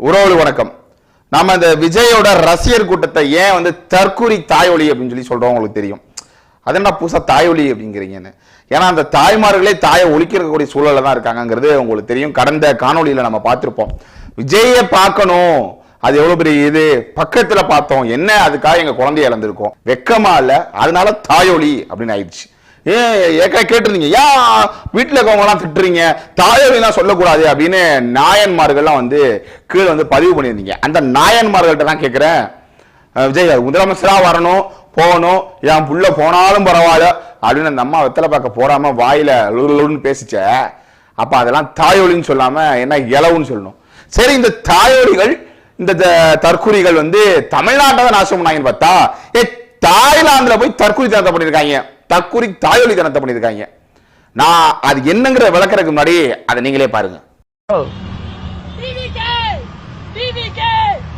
உறவு வணக்கம். நாம இந்த விஜயோட ரசிகர் கூட்டத்தை ஏன் வந்து தற்கூரி தாயொலி அப்படின்னு சொல்லி சொல்றோம் உங்களுக்கு தெரியும். அது என்ன புதுசா தாயொலி அப்படிங்கிறீங்கன்னு. ஏன்னா அந்த தாய்மார்களே தாயை ஒழிக்கிறக்கூடிய சூழலில் தான் இருக்காங்கங்கிறது உங்களுக்கு தெரியும். கடந்த காணொலியில் நம்ம பார்த்துருப்போம். விஜயை பார்க்கணும். அது எவ்வளவு பெரிய இது? பக்கத்துல பார்த்தோம். என்ன? அதுக்காக எங்க குழந்தைய இழந்திருக்கோம். வெக்கமா இல்ல. அதனால தாயொலி அப்படின்னு ஆயிடுச்சு. ஏற்கனவே கேட்டிருந்தீங்க. ஏன் வீட்டில் இருக்கவங்கலாம் திட்டுறீங்க. தாயொலிலாம் சொல்லக்கூடாது அப்படின்னு நாயன்மார்கள்லாம் வந்து கீழே வந்து பதிவு பண்ணியிருந்தீங்க. அந்த நாயன்மார்கள்ட்ட தான் கேட்குறேன். விஜய் முதலமைச்சராக வரணும் போகணும். என் புள்ள போனாலும் பரவாயில்ல அப்படின்னு அந்த அம்மா வெத்தலை பார்க்க போடாம வாயில லுன்னு பேசிச்ச. அப்ப அதெல்லாம் தாயொலின்னு சொல்லாம என்ன இலவுன்னு சொல்லணும். சரி இந்த தாயொலிகள் இந்த த- தற்குறிகள் வந்து தமிழ்நாட்டை தான் நாசம் பண்ணாங்கன்னு பார்த்தா ஏ தாய்லாந்துல போய் தற்குறி தனத்தை பண்ணியிருக்காங்க. தற்குறி தாயொலி தனத்தை பண்ணியிருக்காங்க நான் அது என்னங்கிற விளக்கறதுக்கு முன்னாடி அதை நீங்களே பாருங்க Oh!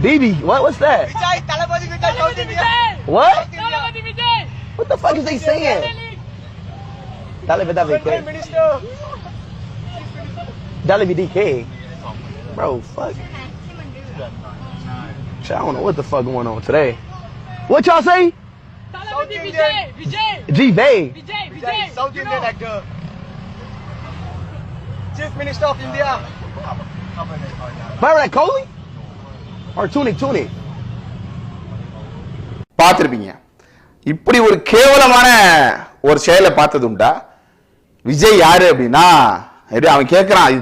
BB, what? What's that? South Talabadi India. Vijay! What? Talabadi Vijay! What the fuck is they saying? Prime Minister. Dale DK. Bro, fuck. I don't know what the fuck going on today. What y'all say? Bay. Vijay! Vijay, Vijay! South You Indian know. actor. Chief Minister of India. Virat Kohli? Or Tunic Tunic? பார்த்திருப்பீங்க இப்படி ஒரு கேவலமான ஒரு செயலை பார்த்தது உண்டா விஜய் யாரு அப்படின்னா அவன் கேட்கறான்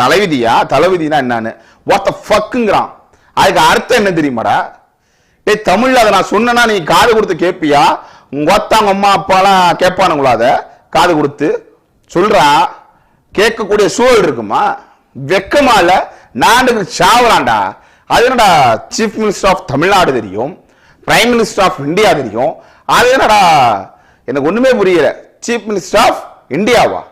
தலைவிதியா தலைவிதினா என்னன்னு வாட் த ஃபக்குங்கிறான் அதுக்கு அர்த்தம் என்ன தெரியுமாடா ஏய் தமிழ்ல அதை நான் சொன்னேன்னா நீ காது கொடுத்து கேட்பியா உங்க ஒத்தாங்க அம்மா அப்பாலாம் கேட்பானுங்களா அதை? காது கொடுத்து. சொல்றா கேட்கக்கூடிய சூழல் இருக்குமா? வெக்கமா இல்ல நான் சாவலாண்டா அது என்னடா சீஃப் மினிஸ்டர் ஆஃப் தமிழ்நாடு தெரியும் பிரைம் மினிஸ்டர் ஆஃப் இந்தியா தெரியும். அது என்னடா எனக்கு ஒண்ணுமே புரியல. சீஃப் மினிஸ்டர் ஆஃப் இந்தியாவா?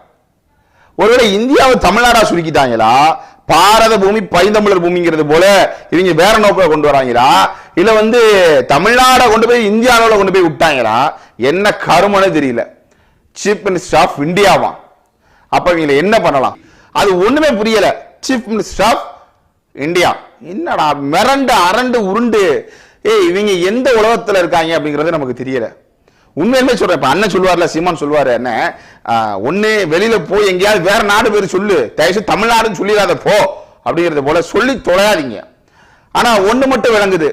ஒருவேளை இந்தியாவை தமிழ்நாடா சுருக்கிட்டாங்களா? பாரத பூமி பைந்தமிழர் பூமிங்கிறது போல இவங்க வேற நோக்கில் கொண்டு வராங்களா இல்ல வந்து தமிழ்நாடை கொண்டு போய் இந்தியாவில் கொண்டு போய் விட்டாங்களா என்ன கருமனு தெரியல. சீஃப் மினிஸ்டர் ஆஃப் இந்தியாவா அப்ப இவங்களை என்ன பண்ணலாம்? அது ஒண்ணுமே புரியல. சீஃப் மினிஸ்டர் ஆஃப் இந்தியா என்னடா மிரண்டு அரண்டு உருண்டு. ஏய் இவங்க எந்த உலகத்துல இருக்காங்க அப்படிங்கிறது நமக்கு தெரியல. உண்மையுமே சொல்றேன். இப்ப அண்ணன் சொல்லுவார்ல சீமான் சொல்லுவாரு என்ன ஒன்னு வெளியில போய் எங்கேயாவது வேற நாடு பேர் சொல்லு. தயவுசெய்து தமிழ்நாடுன்னு சொல்லிடாத போ அப்படிங்கறது போல சொல்லி தொலையாதீங்க. ஆனா ஒண்ணு மட்டும் விளங்குது.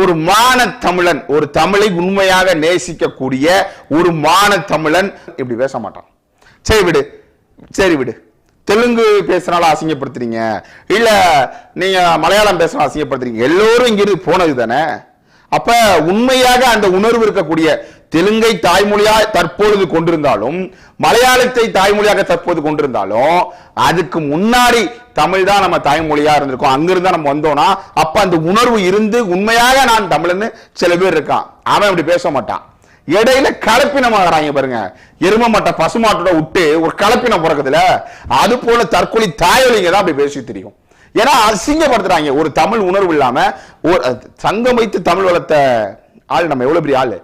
ஒரு மான தமிழன் ஒரு தமிழை உண்மையாக நேசிக்கக்கூடிய ஒரு மான தமிழன் இப்படி பேச மாட்டான். சரி விடு சரி விடு. தெலுங்கு பேசுறனால அசிங்கப்படுத்துறீங்க. இல்ல நீங்க மலையாளம் பேசுறனால அசிங்கப்படுத்துறீங்க. எல்லோரும் இங்கிருந்து போனது தானே? அப்ப உண்மையாக அந்த உணர்வு இருக்கக்கூடிய தெலுங்கை தாய்மொழியா தற்பொழுது கொண்டிருந்தாலும் மலையாளத்தை தாய்மொழியாக தற்போது கொண்டிருந்தாலும் அதுக்கு முன்னாடி தமிழ் தான் நம்ம தாய்மொழியா இருந்திருக்கோம். அங்கிருந்தா நம்ம வந்தோம்னா அப்ப அந்த உணர்வு இருந்து உண்மையாக நான் தமிழ்னு சில பேர் இருக்கான். அவன் அப்படி பேச மாட்டான். இடையில கலப்பினமாகறாங்க பாருங்க. எரும மாட்டை பசுமாட்டோட விட்டு ஒரு கலப்பினம் பிறகுதுல அது போல தற்கொலை தாயொலிங்க தான் அப்படி பேசி தெரியும். ஏன்னா அசிங்கப்படுத்துறாங்க. ஒரு தமிழ் உணர்வு இல்லாம ஒரு சங்கம் வைத்து தமிழ் வளர்த்த ஆள் நம்ம எவ்வளவு பெரிய ஆளு?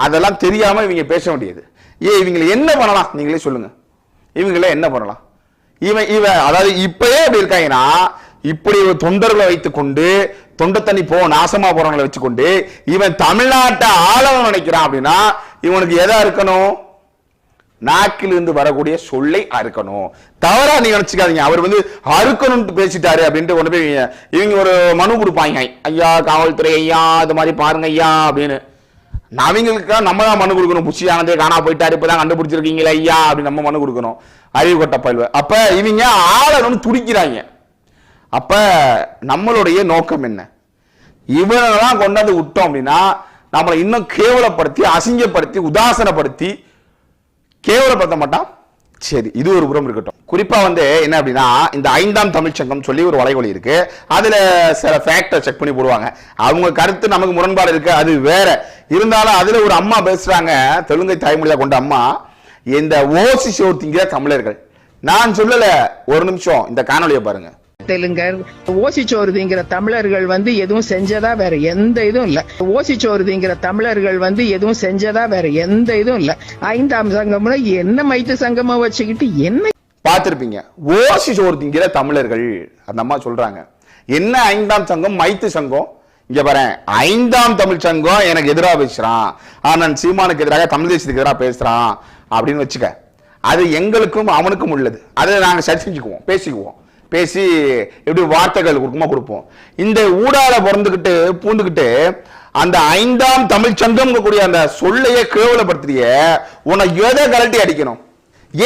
அதெல்லாம் தெரியாமல் இவங்க பேச வேண்டியது. ஏ இவங்களை என்ன பண்ணலாம்? நீங்களே சொல்லுங்க. இவங்கள என்ன பண்ணலாம்? இவன் இவன் அதாவது இப்பயே அப்படி இருக்காங்கன்னா இப்படி தொண்டர்களை வைத்துக்கொண்டு தொண்டை தண்ணி போ நாசமா போறவங்களை வச்சுக்கொண்டு இவன் தமிழ்நாட்டை ஆளவன் நினைக்கிறான் அப்படின்னா இவனுக்கு எதா இருக்கணும்? நாக்கிலிருந்து வரக்கூடிய சொல்லை அறுக்கணும். தவறா நீங்க நினைச்சுக்காதீங்க. அவர் வந்து அறுக்கணும்னு பேசிட்டாரு அப்படின்ட்டு கொண்டு போய் இவங்க- இவங்க ஒரு மனு கொடுப்பாங்க. ஐயா காவல்துறை ஐயா இது மாதிரி பாருங்க ஐயா அப்படின்னு. அவங்களுக்கெல்லாம் நம்ம தான் மனு கொடுக்கணும். புஷி ஆனந்தே காணா போயிட்டாரு இப்பதான் கண்டுபிடிச்சிருக்கீங்களா ஐயா அப்படின்னு நம்ம மனு கொடுக்கணும். அறிவு கொட்ட பயில்வ அப்ப இவங்க ஆளணும்னு துடிக்கிறாங்க. அப்ப நம்மளுடைய நோக்கம் என்ன? இவனெல்லாம் கொண்டாந்து விட்டோம் அப்படின்னா நம்மளை இன்னும் கேவலப்படுத்தி அசிங்கப்படுத்தி உதாசனப்படுத்தி கேவலப்படுத்த மாட்டான்? சரி இது ஒரு புறம் இருக்கட்டும். குறிப்பா வந்து என்ன அப்படின்னா இந்த ஐந்தாம் தமிழ்ச்சங்கம் சொல்லி ஒரு வலைவலி இருக்கு. அதுல சில ஃபேக்டர் செக் பண்ணி போடுவாங்க. அவங்க கருத்து நமக்கு முரண்பாடு இருக்கு அது வேற. இருந்தாலும் அதுல ஒரு அம்மா பேசுறாங்க தெலுங்கை தாய்மொழியா கொண்ட அம்மா இந்த ஓசி சோர்த்திங்கிற தமிழர்கள். நான் சொல்லல ஒரு நிமிஷம் இந்த காணொளியை பாருங்க. தெலுங்கர் ஓசிச்சோருதிங்கிற தமிழர்கள் வந்து எதுவும் செஞ்சதா வேற எந்த இதுவும் இல்ல. ஓசிச்சோருதிங்கிற தமிழர்கள் வந்து எதுவும் செஞ்சதா வேற எந்த இதுவும் இல்ல. ஐந்தாம் சங்கம்னா என்ன மைத்து சங்கமா வச்சுக்கிட்டு என்ன பார்த்திருப்பீங்க. ஓசி சோறு தமிழர்கள் அந்த அம்மா சொல்றாங்க என்ன ஐந்தாம் சங்கம் மைத்து சங்கம்? இங்க பாரு ஐந்தாம் தமிழ் சங்கம் எனக்கு எதிராக பேசுறான். ஆனால் சீமானுக்கு எதிராக தமிழ் தேசத்துக்கு எதிராக பேசுறான் அப்படின்னு வச்சுக்க. அது எங்களுக்கும் அவனுக்கும் உள்ளது. அதை நாங்க சரி செஞ்சுக்குவோம் பேசிக்குவோம். பேசி எப்படி வார்த்தைகள் கொடுக்குமா கொடுப்போம். இந்த ஊடால பிறந்துக்கிட்டு பூந்துக்கிட்டு அந்த ஐந்தாம் தமிழ் சங்கம் கூடிய அந்த சொல்லையே கேவலப்படுத்திய உன்னை எதை கலட்டி அடிக்கணும்?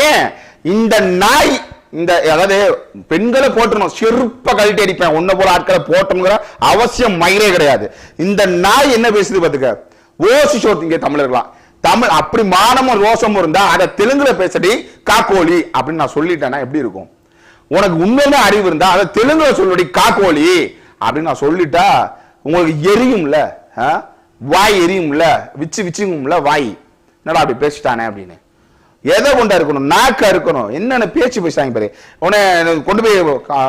ஏன்? இந்த நாய் இந்த அதாவது பெண்களை போட்டணும் செருப்ப கழட்டி அடிப்பேன். ஒன்ன போல ஆட்களை போட்டணுங்கிற அவசியம் மயிரே கிடையாது. இந்த நாய் என்ன பேசுது பாத்துக்க ஓசி சோத்திங்க தமிழர்களாம் தமிழ் அப்படி மானமும் ரோசமும் இருந்தா அதை தெலுங்குல பேசடி காக்கோலி அப்படின்னு நான் சொல்லிட்டேன்னா எப்படி இருக்கும்? உனக்கு உண்மையிலே அறிவு இருந்தா அதை தெலுங்குல சொல்லடி காக்கோலி அப்படின்னு நான் சொல்லிட்டா உங்களுக்கு எரியும்ல ஆ? வாய் எரியும்ல விச்சு விச்சுங்கும்ல வாய். என்னடா அப்படி பேசிட்டானே அப்படின்னு. எதை கொண்டா இருக்கணும்? நாக்கா இருக்கணும். என்னென்ன பேச்சு பேசுறாங்க பாரு. உடனே கொண்டு போய்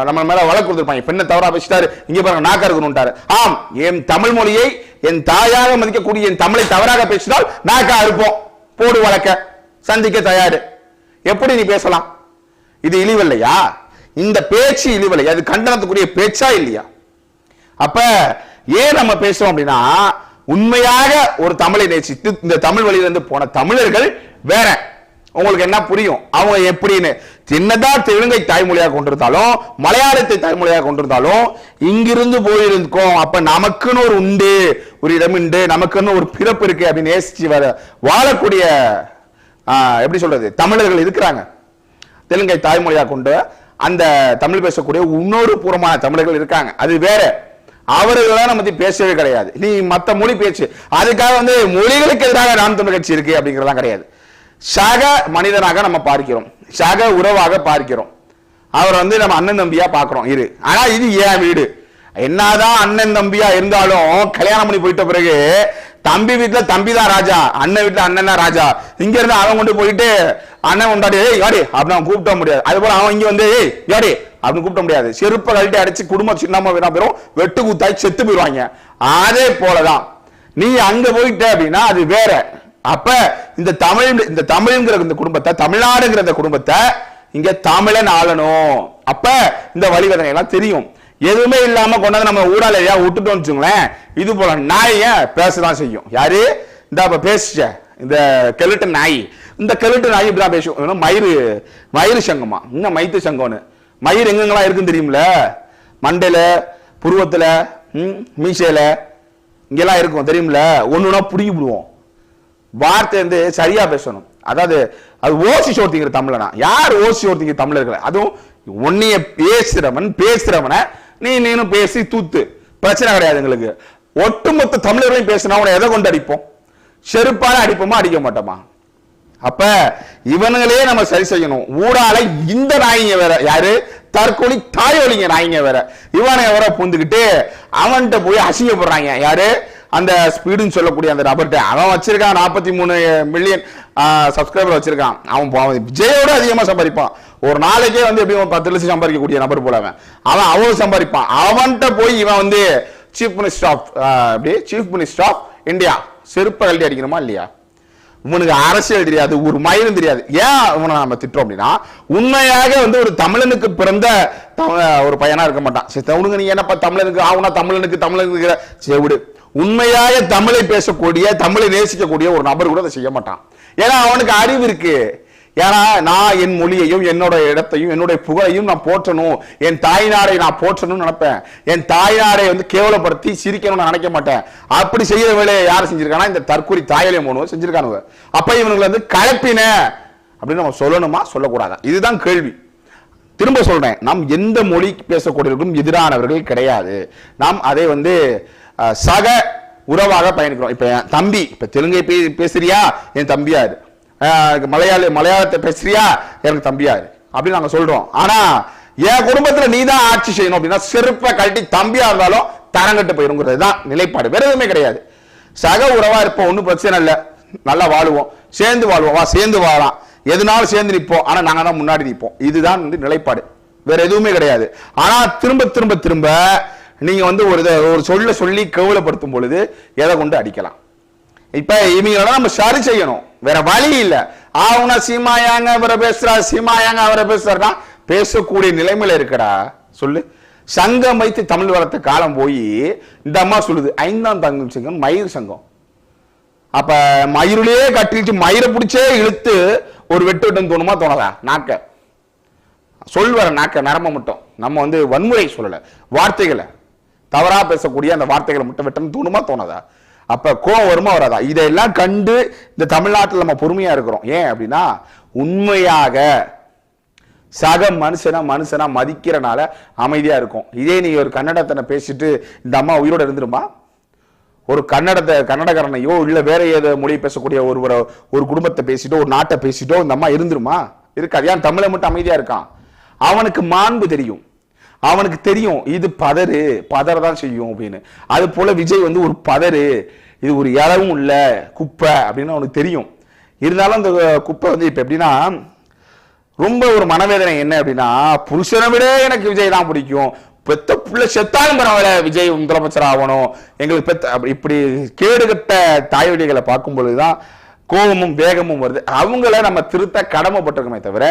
நம்ம மேல வழக்கு கொடுத்துருப்பாங்க. பெண்ணை தவறா பேசிட்டாரு? இங்க பாருங்க நாக்கா இருக்கணும்ட்டாரு. ஆம் என் தமிழ் மொழியை என் தாயாக மதிக்கக்கூடிய என் தமிழை தவறாக பேசினால் நாக்கா இருப்போம். போடு வழக்க. சந்திக்க தயாரு. எப்படி நீ பேசலாம்? இது இழிவில்லையா இந்த பேச்சு இழிவலை. அது கண்டனத்துக்குரிய பேச்சா இல்லையா? அப்ப ஏன் நம்ம பேசுறோம் அப்படின்னா உண்மையாக ஒரு தமிழை நேசித்து இந்த தமிழ் வழியில இருந்து போன தமிழர்கள் வேற. உங்களுக்கு என்ன புரியும்? அவங்க எப்படின்னு? சின்னதா தெலுங்கை தாய்மொழியாக கொண்டிருந்தாலும் மலையாளத்தை தாய்மொழியாக கொண்டிருந்தாலும் இங்கிருந்து போயிருக்கோம் அப்ப நமக்குன்னு ஒரு உண்டு ஒரு இடம் உண்டு நமக்குன்னு ஒரு பிறப்பு இருக்கு அப்படின்னு நேசிச்சு வர வாழக்கூடிய ஆஹ், எப்படி சொல்றது? தமிழர்கள் இருக்கிறாங்க. தெலுங்கை தாய்மொழியாக கொண்டு அந்த தமிழ் பேசக்கூடிய இன்னொரு பூர்வமான தமிழர்கள் இருக்காங்க. அது வேற. அவர்களெல்லாம் நம்ம பேசவே கிடையாது. நீ மற்ற மொழி பேச்சு. அதுக்காக வந்து மொழிகளுக்கு எதிராக நாம் தமிழ் கட்சி இருக்கு அப்படிங்கிறதெல்லாம் கிடையாது. சக மனிதனாக நம்ம பார்க்கிறோம். சக உறவாக பார்க்கிறோம். அவர் வந்து நம்ம அண்ணன் தம்பியா பார்க்கிறோம். இரு. ஆனா இது ஏன் வீடு? என்னதான் அண்ணன் தம்பியா இருந்தாலும் கல்யாணம் பண்ணி போயிட்ட பிறகு தம்பி வீட்டுல தம்பி தான் ராஜா அண்ணன் வீட்டுல அண்ணன் தான் ராஜா. இங்க இருந்து அவன் கொண்டு போயிட்டு அண்ணன் கொண்டாடி ஏய் யாடி அப்படின்னு அவன் கூப்பிட முடியாது. அது போல அவன் இங்க வந்து ஏய் யாடி அப்படின்னு கூப்பிட முடியாது. செருப்பை கழட்டி அடிச்சு குடும்பம் சின்னமா வீணா போயிரும். வெட்டு குத்தாய் செத்து போயிருவாங்க அதே போலதான். நீ அங்க போயிட்ட அப்படின்னா அது வேற. அப்ப இந்த தமிழ் இந்த தமிழ்ங்கிற இந்த குடும்பத்தை தமிழ்நாடுங்கிற இந்த குடும்பத்தை இங்க தமிழன் ஆளணும். அப்ப இந்த வழிவதனை எல்லாம் தெரியும். எதுவுமே இல்லாம கொண்டாந்து நம்ம ஊடால ஏன் விட்டுட்டோம்னு வச்சுங்களேன் இது போல நாய பேசதான் செய்யும். யாரு? இந்த அப்ப பேசிச்ச. இந்த கெலுட்டு நாய். இந்த கெலுட்டு நாய் இப்படிதான் பேசும். மயிறு மயிறு சங்கமா? இன்னும் மைத்து சங்கம்னு. மயிர் எங்கெங்கெல்லாம் இருக்குன்னு தெரியும்ல? மண்டையில புருவத்துல மீசையில் மீசையில இங்கெல்லாம் இருக்கும் தெரியும்ல? ஒன்றுனா புடுங்கி விடுவோம். வார்த்தை வந்து சரியா பேசணும். அதாவது அது ஓசி சோர்த்திங்கிற தமிழனா? யார் ஓசி சோர்த்திங்க தமிழர்கள்? அதுவும் உன்னைய பேசுறவன் பேசுறவனை நீ நீனும் பேசி தூத்து. பிரச்சனை கிடையாது எங்களுக்கு. ஒட்டுமொத்த தமிழர்களையும் பேசினா உன்னை எதை கொண்டு அடிப்போம்? செருப்பால அடிப்போமா? அடிக்க மாட்டோமா? அப்ப இவனுங்களே நம்ம சரி செய்யணும். ஊடால இந்த நாயிங்க வேற. யாரு? தற்கொலை தாயொலிங்க நாயிங்க வேற. இவனை வேற புந்துக்கிட்டு அவன்கிட்ட போய் அசிங்கப்படுறாங்க. யாரு? அந்த ஸ்பீடுன்னு சொல்லக்கூடிய அந்த நபர்கிட்ட அவன் வச்சிருக்கான் நாற்பத்தி மூணு மில்லியன் சப்ஸ்கிரைபர் வச்சிருக்கான். அவன் விஜயோட அதிகமா சம்பாதிப்பான். ஒரு நாளைக்கே வந்து எப்படியும் பத்து லட்சம் சம்பாதிக்கக்கூடிய நபர் போல அவன். அவன் அவ்வளவு சம்பாதிப்பான். அவன்கிட்ட போய் இவன் வந்து சீஃப் மினிஸ்டர் ஆஃப் அப்படியே சீஃப் மினிஸ்டர் ஆஃப் இந்தியா செருப்பை கல்வி அடிக்கணுமா இல்லையா? இவனுக்கு அரசியல் தெரியாது ஒரு மயிலும் தெரியாது. ஏன் இவனை நம்ம திட்டுறோம் அப்படின்னா உண்மையாக வந்து ஒரு தமிழனுக்கு பிறந்த ஒரு பையனா இருக்க மாட்டான். சரி தவணுங்க நீ என்னப்பா தமிழனுக்கு ஆகுனா தமிழனுக்கு தமிழனுக்கு செவிடு உண்மையாக தமிழை பேசக்கூடிய தமிழை நேசிக்கக்கூடிய ஒரு நபர் கூட அதை செய்ய மாட்டான். ஏன்னா அவனுக்கு அறிவு இருக்கு. ஏன்னா நான் என் மொழியையும் என்னோட இடத்தையும் என்னுடைய புகழையும் நான் போற்றணும். என் தாய்நாடை நான் போற்றணும்னு நினைப்பேன். என் தாய்நாடை வந்து கேவலப்படுத்தி சிரிக்கணும்னு நான் நினைக்க மாட்டேன். அப்படி செய்யற வேலையை யார் செஞ்சிருக்கானா? இந்த தற்கொலை தாயலை மூணு செஞ்சிருக்கானுங்க. அப்ப இவனுங்களை வந்து கலப்பின. அப்படின்னு நம்ம சொல்லணுமா? சொல்லக்கூடாதா? இதுதான் கேள்வி. திரும்ப சொல்றேன். நாம் எந்த மொழி பேசக்கூடியவர்களும் எதிரானவர்கள் கிடையாது. நாம் அதை வந்து சக உறவாக பயணிக்கிறோம். இப்ப என் தம்பி இப்ப தெலுங்கை பே- பேசுறியா? என் தம்பியா இது. மலையாளி மலையாளத்தை பேசுறியா? எனக்கு தம்பியாரு அப்படின்னு நாங்க சொல்றோம். ஆனா என் குடும்பத்துல நீ தான் ஆட்சி செய்யணும் அப்படின்னா செருப்பை கழட்டி தம்பியா இருந்தாலும் தரங்கட்டு போயிருங்கிறது தான் நிலைப்பாடு. வேற எதுவுமே கிடையாது. சக உறவா இருப்போம் ஒன்றும் பிரச்சனை இல்லை. நல்லா வாழுவோம். சேர்ந்து வாழ்வோம். வா சேர்ந்து வாழலாம். எதுனாலும் சேர்ந்து நிற்போம். ஆனா நாங்க தான் முன்னாடி நிற்போம். இதுதான் வந்து நிலைப்பாடு. வேற எதுவுமே கிடையாது. ஆனா திரும்ப திரும்ப திரும்ப நீங்க வந்து ஒரு ஒரு சொல்ல சொல்லி கேவலப்படுத்தும் பொழுது எதை கொண்டு அடிக்கலாம்? இப்ப இவங்களெல்லாம் நம்ம சரி செய்யணும். வேற வழி இல்ல. ஆவுனா சீமாயாங்க அவரை பேசுறா சீமாயாங்க அவரை பேசுறாருன்னா பேசக்கூடிய நிலைமையில இருக்கடா சொல்லு. சங்கம் வைத்து தமிழ் வளர்த்த காலம் போய் இந்த அம்மா சொல்லுது ஐந்தாம் தங்கம் சங்கம் மயிர் சங்கம். அப்ப மயிரிலேயே கட்டிட்டு மயிரை பிடிச்சே இழுத்து ஒரு வெட்டு வெட்டும் தோணுமா தோணலா நாக்க. சொல் வர நாக்க நரம்ப மட்டும். நம்ம வந்து வன்முறை சொல்லல. வார்த்தைகளை. தவறா பேசக்கூடிய அந்த வார்த்தைகளை மட்டும் வெட்டணும் தோணுமா தோணாதா? அப்போ கோவம் வருமா வராதா? இதையெல்லாம் கண்டு இந்த தமிழ்நாட்டில் நம்ம பொறுமையாக இருக்கிறோம். ஏன் அப்படின்னா உண்மையாக சக மனுஷனா மனுஷனா மதிக்கிறனால அமைதியாக இருக்கும். இதே நீ ஒரு கன்னடத்தனை பேசிட்டு இந்த அம்மா உயிரோட இருந்துருமா? ஒரு கன்னடத்தை கன்னடக்காரனையோ இல்லை வேற ஏதோ மொழி பேசக்கூடிய ஒருவரை ஒரு குடும்பத்தை பேசிட்டோ ஒரு நாட்டை பேசிட்டோ இந்த அம்மா இருந்துருமா? இருக்காது. ஏன்? தமிழை மட்டும் அமைதியாக இருக்கான். அவனுக்கு மாண்பு தெரியும். அவனுக்கு தெரியும் இது பதறு பதற தான் செய்யும் அப்படின்னு. அது போல விஜய் வந்து ஒரு பதறு இது ஒரு இளவும் இல்லை குப்பை அப்படின்னு அவனுக்கு தெரியும். இருந்தாலும் அந்த குப்பை வந்து இப்போ எப்படின்னா ரொம்ப ஒரு மனவேதனை என்ன அப்படின்னா புருஷனை விட எனக்கு விஜய் தான் பிடிக்கும். பெத்த புள்ள செத்தாலும் பரவாயில்ல விஜய் முதலமைச்சர் ஆகணும். எங்களுக்கு பெத்த இப்படி கேடுகட்ட தாய்வழிகளை பார்க்கும் பொழுதுதான் கோபமும் வேகமும் வருது. அவங்கள நம்ம திருத்த கடமைப்பட்டிருக்கோமே தவிர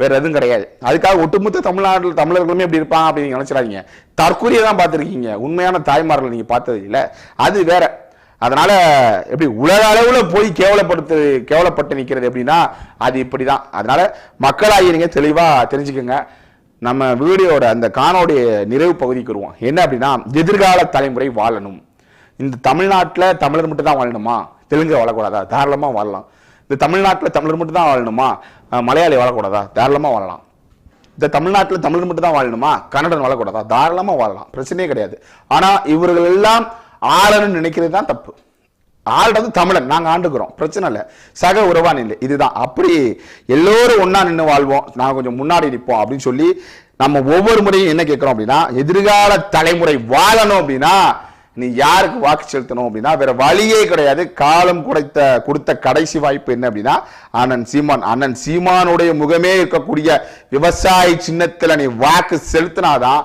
வேற எதுவும் கிடையாது. அதுக்காக ஒட்டுமொத்த தமிழ்நாட்டில் தமிழர்களுமே எப்படி இருப்பாங்க அப்படின்னு நினைச்சிடாதீங்க. தற்கொலையை தான் பார்த்துருக்கீங்க. உண்மையான தாய்மார்கள் நீங்கள் பார்த்தது இல்லை. அது வேற. அதனால எப்படி உலக அளவில் போய் கேவலப்படுத்து கேவலப்பட்டு நிற்கிறது எப்படின்னா அது இப்படி தான் அதனால மக்களாகி நீங்கள் தெளிவாக தெரிஞ்சுக்கோங்க. நம்ம வீடியோட அந்த காணோடைய நிறைவு பகுதிக்கு வருவோம். என்ன அப்படின்னா எதிர்கால தலைமுறை வாழணும். இந்த தமிழ்நாட்டில் தமிழர் மட்டும் தான் வாழணுமா? தெலுங்கு வாழக்கூடாதா? தாராளமாக வாழலாம். இந்த தமிழ்நாட்டில் தமிழர் மட்டும் தான் வாழணுமா மலையாளி வாழக்கூடாதா? தாராளமாக வாழலாம். இந்த தமிழ்நாட்டில் தமிழர் மட்டும் தான் வாழணுமா? கன்னடன் வாழக்கூடாதா? தாராளமாக வாழலாம். பிரச்சனையே கிடையாது. ஆனால் இவர்கள் எல்லாம் ஆளணும்னு நினைக்கிறது தான் தப்பு. ஆள்றது தமிழன். நாங்கள் ஆண்டுக்கிறோம். பிரச்சனை இல்லை. சக உறவான் இல்லை இதுதான். அப்படி எல்லோரும் ஒன்றா நின்று வாழ்வோம். நாங்கள் கொஞ்சம் முன்னாடி நிற்போம் அப்படின்னு சொல்லி நம்ம ஒவ்வொரு முறையும் என்ன கேட்குறோம் அப்படின்னா எதிர்கால தலைமுறை வாழணும் அப்படின்னா நீ யாருக்கு வாக்கு செலுத்தணும் அப்படின்னா வேற வழியே கிடையாது. காலம் குடைத்த கொடுத்த கடைசி வாய்ப்பு என்ன அப்படின்னா அண்ணன் சீமான். அண்ணன் சீமானுடைய முகமே இருக்கக்கூடிய விவசாய சின்னத்தில் நீ வாக்கு செலுத்தினாதான்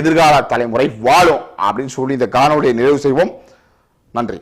எதிர்கால தலைமுறை வாழும் அப்படின்னு சொல்லி இந்த காணொலியை நிறைவு செய்வோம். நன்றி.